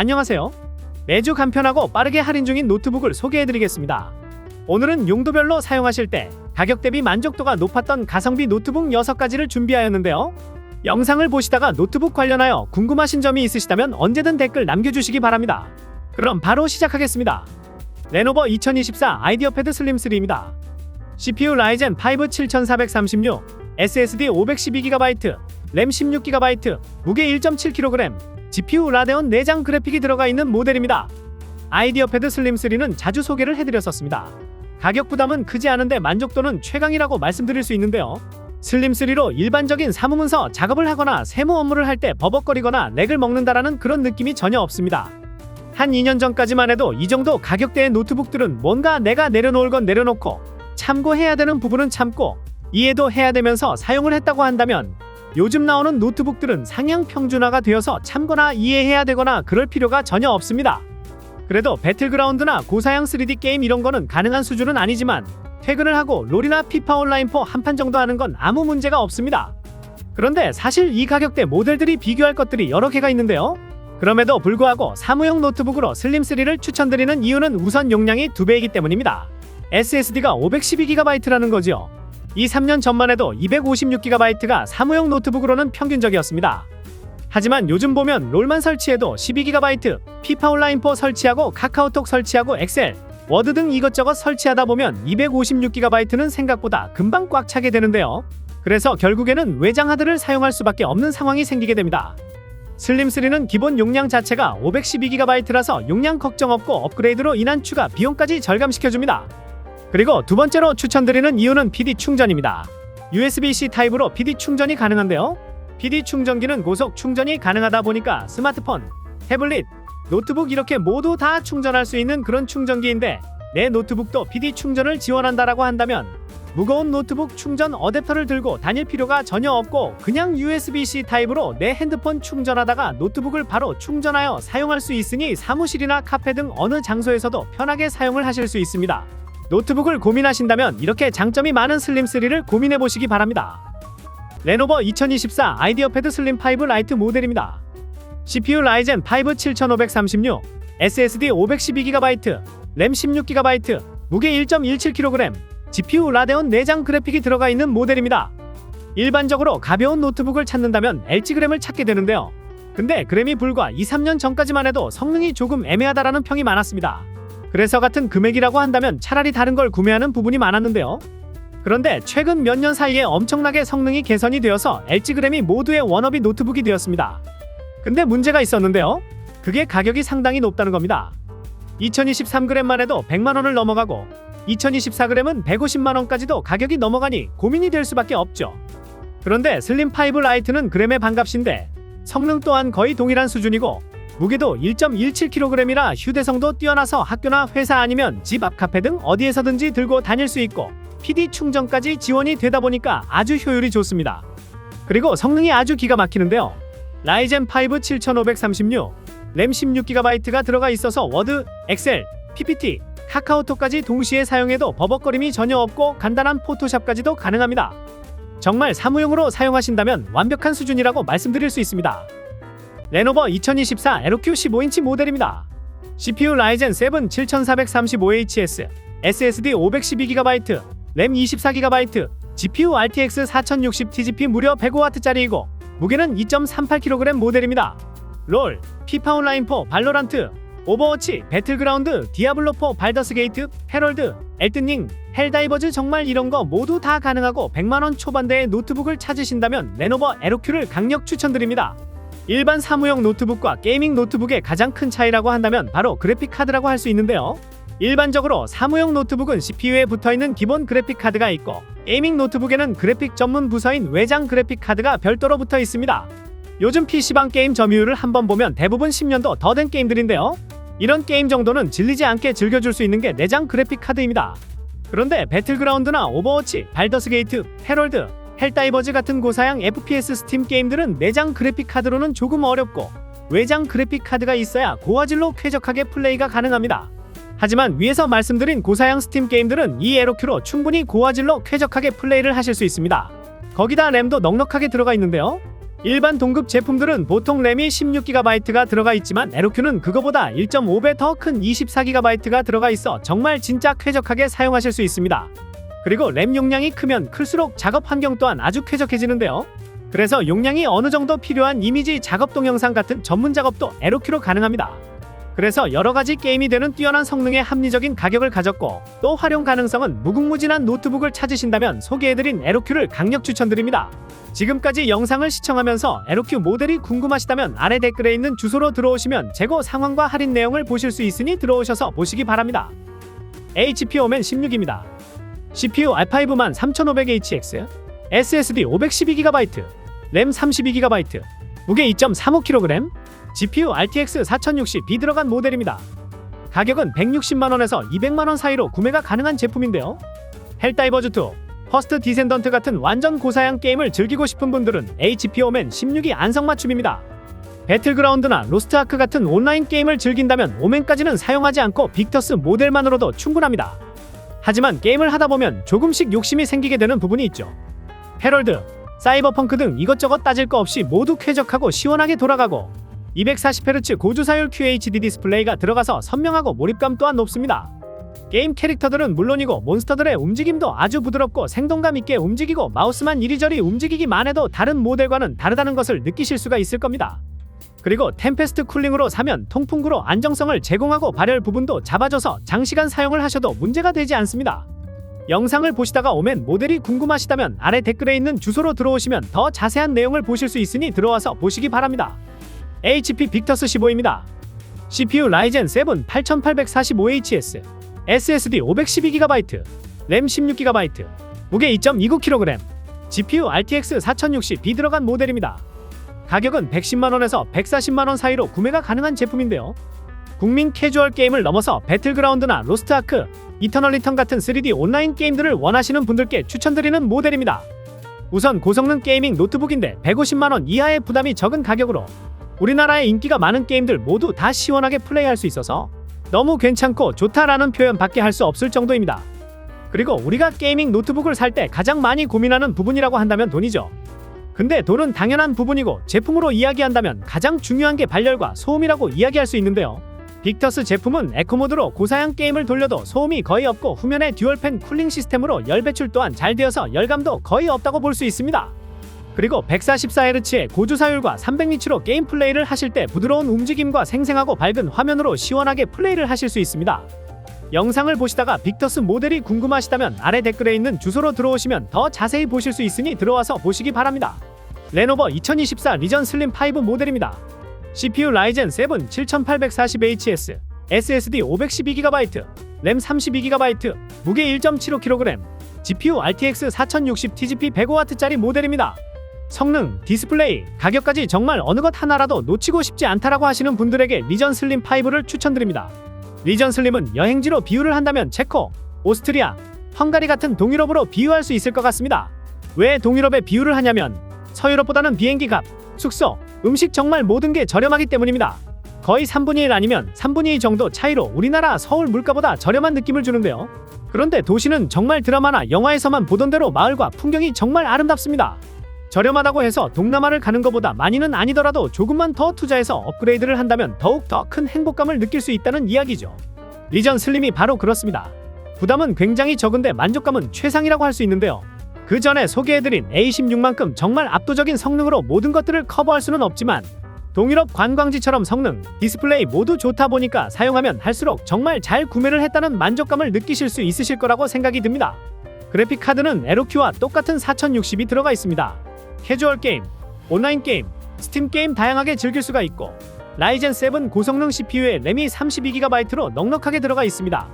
안녕하세요. 매주 간편하고 빠르게 할인 중인 노트북을 소개해드리겠습니다. 오늘은 용도별로 사용하실 때 가격 대비 만족도가 높았던 가성비 노트북 6가지를 준비하였는데요. 영상을 보시다가 노트북 관련하여 궁금하신 점이 있으시다면 언제든 댓글 남겨주시기 바랍니다. 그럼 바로 시작하겠습니다. 레노버 2024 아이디어 패드 슬림 3입니다. CPU 라이젠 5 7436, SSD 512GB, 램 16GB, 무게 1.7kg, GPU 라데온 내장 그래픽이 들어가 있는 모델입니다. 아이디어 패드 슬림 3는 자주 소개를 해드렸었습니다. 가격 부담은 크지 않은데 만족도는 최강이라고 말씀드릴 수 있는데요. 슬림 3로 일반적인 사무문서 작업을 하거나 세무 업무를 할 때 버벅거리거나 렉을 먹는다라는 그런 느낌이 전혀 없습니다. 한 2년 전까지만 해도 이 정도 가격대의 노트북들은 뭔가 내가 내려놓을 건 내려놓고 참고해야 되는 부분은 참고 이해도 해야 되면서 사용을 했다고 한다면 요즘 나오는 노트북들은 상향 평준화가 되어서 참거나 이해해야 되거나 그럴 필요가 전혀 없습니다. 그래도 배틀그라운드나 고사양 3D 게임 이런 거는 가능한 수준은 아니지만 퇴근을 하고 롤이나 피파 온라인4 한 판 정도 하는 건 아무 문제가 없습니다. 그런데 사실 이 가격대 모델들이 비교할 것들이 여러 개가 있는데요. 그럼에도 불구하고 사무용 노트북으로 슬림 3를 추천드리는 이유는 우선 용량이 2배이기 때문입니다. SSD가 512GB라는 거지요. 이 3년 전만 해도 256GB가 사무용 노트북으로는 평균적이었습니다. 하지만 요즘 보면 롤만 설치해도 12GB, 피파 온라인4 설치하고 카카오톡 설치하고 엑셀, 워드 등 이것저것 설치하다 보면 256GB는 생각보다 금방 꽉 차게 되는데요. 그래서 결국에는 외장 하드를 사용할 수밖에 없는 상황이 생기게 됩니다. 슬림3는 기본 용량 자체가 512GB라서 용량 걱정 없고 업그레이드로 인한 추가 비용까지 절감시켜줍니다. 그리고 두 번째로 추천드리는 이유는 PD 충전입니다. USB-C 타입으로 PD 충전이 가능한데요. PD 충전기는 고속 충전이 가능하다 보니까 스마트폰, 태블릿, 노트북 이렇게 모두 다 충전할 수 있는 그런 충전기인데 내 노트북도 PD 충전을 지원한다라고 한다면 무거운 노트북 충전 어댑터를 들고 다닐 필요가 전혀 없고 그냥 USB-C 타입으로 내 핸드폰 충전하다가 노트북을 바로 충전하여 사용할 수 있으니 사무실이나 카페 등 어느 장소에서도 편하게 사용을 하실 수 있습니다. 노트북을 고민하신다면 이렇게 장점이 많은 슬림3를 고민해 보시기 바랍니다. 레노버 2024 아이디어 패드 슬림 5 라이트 모델입니다. CPU 라이젠 5 7536, SSD 512GB, 램 16GB, 무게 1.17kg, GPU 라데온 내장 그래픽이 들어가 있는 모델입니다. 일반적으로 가벼운 노트북을 찾는다면 LG 그램을 찾게 되는데요. 근데 그램이 불과 2, 3년 전까지만 해도 성능이 조금 애매하다라는 평이 많았습니다. 그래서 같은 금액이라고 한다면 차라리 다른 걸 구매하는 부분이 많았는데요. 그런데 최근 몇 년 사이에 엄청나게 성능이 개선이 되어서 LG 그램이 모두의 워너비 노트북이 되었습니다. 근데 문제가 있었는데요. 그게 가격이 상당히 높다는 겁니다. 2023g만 해도 100만 원을 넘어가고 2024g은 150만 원까지도 가격이 넘어가니 고민이 될 수밖에 없죠. 그런데 슬림 5 라이트는 그램의 반값인데 성능 또한 거의 동일한 수준이고 무게도 1.17kg이라 휴대성도 뛰어나서 학교나 회사 아니면 집 앞 카페 등 어디에서든지 들고 다닐 수 있고 PD 충전까지 지원이 되다 보니까 아주 효율이 좋습니다. 그리고 성능이 아주 기가 막히는데요. 라이젠 5 7536, 램 16GB가 들어가 있어서 워드, 엑셀, PPT, 카카오톡까지 동시에 사용해도 버벅거림이 전혀 없고 간단한 포토샵까지도 가능합니다. 정말 사무용으로 사용하신다면 완벽한 수준이라고 말씀드릴 수 있습니다. 레노버 2024 LQ 15인치 모델입니다. CPU 라이젠 7 7435HS, SSD 512GB, 램 24GB, GPU RTX 4060 TGP 무려 105W짜리이고 무게는 2.38kg 모델입니다. 롤, 피파 온라인 4, 발로란트, 오버워치, 배틀그라운드, 디아블로 4, 발더스 게이트, 헤럴드, 엘든링, 헬다이버즈 정말 이런 거 모두 다 가능하고 100만 원 초반대의 노트북을 찾으신다면 레노버 에로큐를 강력 추천드립니다. 일반 사무용 노트북과 게이밍 노트북의 가장 큰 차이라고 한다면 바로 그래픽 카드라고 할 수 있는데요. 일반적으로 사무용 노트북은 CPU에 붙어있는 기본 그래픽 카드가 있고 게이밍 노트북에는 그래픽 전문 부서인 외장 그래픽 카드가 별도로 붙어 있습니다. 요즘 PC방 게임 점유율을 한번 보면 대부분 10년도 더 된 게임들인데요. 이런 게임 정도는 질리지 않게 즐겨줄 수 있는 게 내장 그래픽 카드입니다. 그런데 배틀그라운드나 오버워치, 발더스 게이트, 헤럴드, 헬다이버즈 같은 고사양 FPS 스팀 게임들은 내장 그래픽 카드로는 조금 어렵고 외장 그래픽 카드가 있어야 고화질로 쾌적하게 플레이가 가능합니다. 하지만 위에서 말씀드린 고사양 스팀 게임들은 이 에로큐로 충분히 고화질로 쾌적하게 플레이를 하실 수 있습니다. 거기다 램도 넉넉하게 들어가 있는데요. 일반 동급 제품들은 보통 램이 16GB가 들어가 있지만 에로큐는 그거보다 1.5배 더 큰 24GB가 들어가 있어 정말 진짜 쾌적하게 사용하실 수 있습니다. 그리고 램 용량이 크면 클수록 작업 환경 또한 아주 쾌적해지는데요. 그래서 용량이 어느 정도 필요한 이미지 작업 동영상 같은 전문 작업도 에로큐로 가능합니다. 그래서 여러 가지 게임이 되는 뛰어난 성능의 합리적인 가격을 가졌고 또 활용 가능성은 무궁무진한 노트북을 찾으신다면 소개해드린 에로큐를 강력 추천드립니다. 지금까지 영상을 시청하면서 에로큐 모델이 궁금하시다면 아래 댓글에 있는 주소로 들어오시면 재고 상황과 할인 내용을 보실 수 있으니 들어오셔서 보시기 바랍니다. HP 오멘 16입니다. CPU i5만 3500HX, SSD 512GB, 램 32GB, 무게 2.35kg, GPU RTX 4060B 들어간 모델입니다. 가격은 160만원에서 200만원 사이로 구매가 가능한 제품인데요. 헬다이버즈2, 퍼스트 디센던트 같은 완전 고사양 게임을 즐기고 싶은 분들은 HP 오멘 16이 안성맞춤입니다. 배틀그라운드나 로스트아크 같은 온라인 게임을 즐긴다면 오멘까지는 사용하지 않고 빅터스 모델만으로도 충분합니다. 하지만 게임을 하다 보면 조금씩 욕심이 생기게 되는 부분이 있죠. 헤럴드, 사이버펑크 등 이것저것 따질 거 없이 모두 쾌적하고 시원하게 돌아가고 240Hz 고주사율 QHD 디스플레이가 들어가서 선명하고 몰입감 또한 높습니다. 게임 캐릭터들은 물론이고 몬스터들의 움직임도 아주 부드럽고 생동감 있게 움직이고 마우스만 이리저리 움직이기만 해도 다른 모델과는 다르다는 것을 느끼실 수가 있을 겁니다. 그리고 템페스트 쿨링으로 사면 통풍구로 안정성을 제공하고 발열 부분도 잡아줘서 장시간 사용을 하셔도 문제가 되지 않습니다. 영상을 보시다가 오면 모델이 궁금하시다면 아래 댓글에 있는 주소로 들어오시면 더 자세한 내용을 보실 수 있으니 들어와서 보시기 바랍니다. HP 빅터스 15입니다. CPU 라이젠 7 8845HS, SSD 512GB, 램 16GB, 무게 2.29kg, GPU RTX 4060B 들어간 모델입니다. 가격은 110만원에서 140만원 사이로 구매가 가능한 제품인데요. 국민 캐주얼 게임을 넘어서 배틀그라운드나 로스트아크, 이터널 리턴 같은 3D 온라인 게임들을 원하시는 분들께 추천드리는 모델입니다. 우선 고성능 게이밍 노트북인데 150만원 이하의 부담이 적은 가격으로 우리나라에 인기가 많은 게임들 모두 다 시원하게 플레이할 수 있어서 너무 괜찮고 좋다라는 표현밖에 할 수 없을 정도입니다. 그리고 우리가 게이밍 노트북을 살 때 가장 많이 고민하는 부분이라고 한다면 돈이죠. 근데 돈은 당연한 부분이고 제품으로 이야기한다면 가장 중요한 게 발열과 소음이라고 이야기할 수 있는데요. 빅터스 제품은 에코모드로 고사양 게임을 돌려도 소음이 거의 없고 후면에 듀얼팬 쿨링 시스템으로 열 배출 또한 잘 되어서 열감도 거의 없다고 볼 수 있습니다. 그리고 144Hz의 고주사율과 300니츠로 게임 플레이를 하실 때 부드러운 움직임과 생생하고 밝은 화면으로 시원하게 플레이를 하실 수 있습니다. 영상을 보시다가 빅터스 모델이 궁금하시다면 아래 댓글에 있는 주소로 들어오시면 더 자세히 보실 수 있으니 들어와서 보시기 바랍니다. 레노버 2024 리전 슬림 5 모델입니다. CPU 라이젠 7 7840HS, SSD 512GB, 램 32GB, 무게 1.75kg, GPU RTX 4060 TGP 105W짜리 모델입니다. 성능, 디스플레이, 가격까지 정말 어느 것 하나라도 놓치고 싶지 않다라고 하시는 분들에게 리전 슬림 5를 추천드립니다. 리전 슬림은 여행지로 비유를 한다면 체코, 오스트리아, 헝가리 같은 동유럽으로 비유할 수 있을 것 같습니다. 왜 동유럽에 비유를 하냐면 서유럽보다는 비행기 값, 숙소, 음식 정말 모든 게 저렴하기 때문입니다. 거의 3분의 1 아니면 3분의 2 정도 차이로 우리나라 서울 물가보다 저렴한 느낌을 주는데요. 그런데 도시는 정말 드라마나 영화에서만 보던 대로 마을과 풍경이 정말 아름답습니다. 저렴하다고 해서 동남아를 가는 것보다 많이는 아니더라도 조금만 더 투자해서 업그레이드를 한다면 더욱 더 큰 행복감을 느낄 수 있다는 이야기죠. 리전 슬림이 바로 그렇습니다. 부담은 굉장히 적은데 만족감은 최상이라고 할 수 있는데요. 그 전에 소개해드린 A16만큼 정말 압도적인 성능으로 모든 것들을 커버할 수는 없지만 동유럽 관광지처럼 성능, 디스플레이 모두 좋다 보니까 사용하면 할수록 정말 잘 구매를 했다는 만족감을 느끼실 수 있으실 거라고 생각이 듭니다. 그래픽 카드는 에로큐와 똑같은 4060이 들어가 있습니다. 캐주얼 게임, 온라인 게임, 스팀 게임 다양하게 즐길 수가 있고 라이젠 7 고성능 CPU에 램이 32GB로 넉넉하게 들어가 있습니다.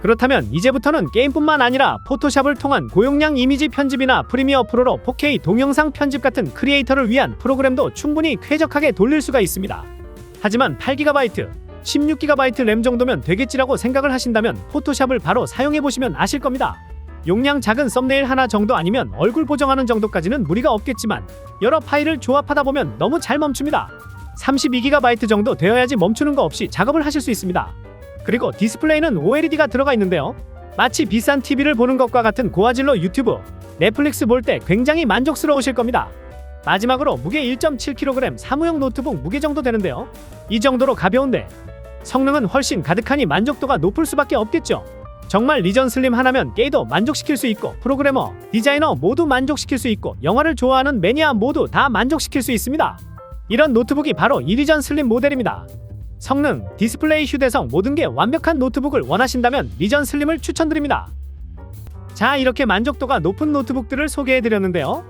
그렇다면 이제부터는 게임뿐만 아니라 포토샵을 통한 고용량 이미지 편집이나 프리미어 프로로 4K 동영상 편집 같은 크리에이터를 위한 프로그램도 충분히 쾌적하게 돌릴 수가 있습니다. 하지만 8GB, 16GB 램 정도면 되겠지라고 생각을 하신다면 포토샵을 바로 사용해 보시면 아실 겁니다. 용량 작은 썸네일 하나 정도 아니면 얼굴 보정하는 정도까지는 무리가 없겠지만 여러 파일을 조합하다 보면 너무 잘 멈춥니다. 32GB 정도 되어야지 멈추는 거 없이 작업을 하실 수 있습니다. 그리고 디스플레이는 OLED가 들어가 있는데요. 마치 비싼 TV를 보는 것과 같은 고화질로 유튜브, 넷플릭스 볼 때 굉장히 만족스러우실 겁니다. 마지막으로 무게 1.7kg 사무용 노트북 무게 정도 되는데요. 이 정도로 가벼운데 성능은 훨씬 가득하니 만족도가 높을 수밖에 없겠죠. 정말 리전 슬림 하나면 게이도 만족시킬 수 있고 프로그래머, 디자이너 모두 만족시킬 수 있고 영화를 좋아하는 매니아 모두 다 만족시킬 수 있습니다. 이런 노트북이 바로 이 리전 슬림 모델입니다. 성능, 디스플레이 휴대성 모든 게 완벽한 노트북을 원하신다면 리전 슬림을 추천드립니다. 자, 이렇게 만족도가 높은 노트북들을 소개해 드렸는데요.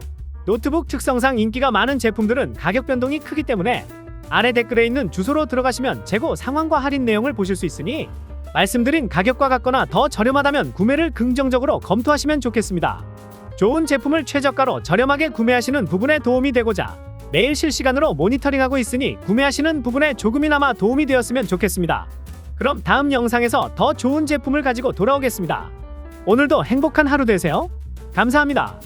노트북 특성상 인기가 많은 제품들은 가격 변동이 크기 때문에 아래 댓글에 있는 주소로 들어가시면 재고 상황과 할인 내용을 보실 수 있으니 말씀드린 가격과 같거나 더 저렴하다면 구매를 긍정적으로 검토하시면 좋겠습니다. 좋은 제품을 최저가로 저렴하게 구매하시는 부분에 도움이 되고자 매일 실시간으로 모니터링하고 있으니 구매하시는 부분에 조금이나마 도움이 되었으면 좋겠습니다. 그럼 다음 영상에서 더 좋은 제품을 가지고 돌아오겠습니다. 오늘도 행복한 하루 되세요. 감사합니다.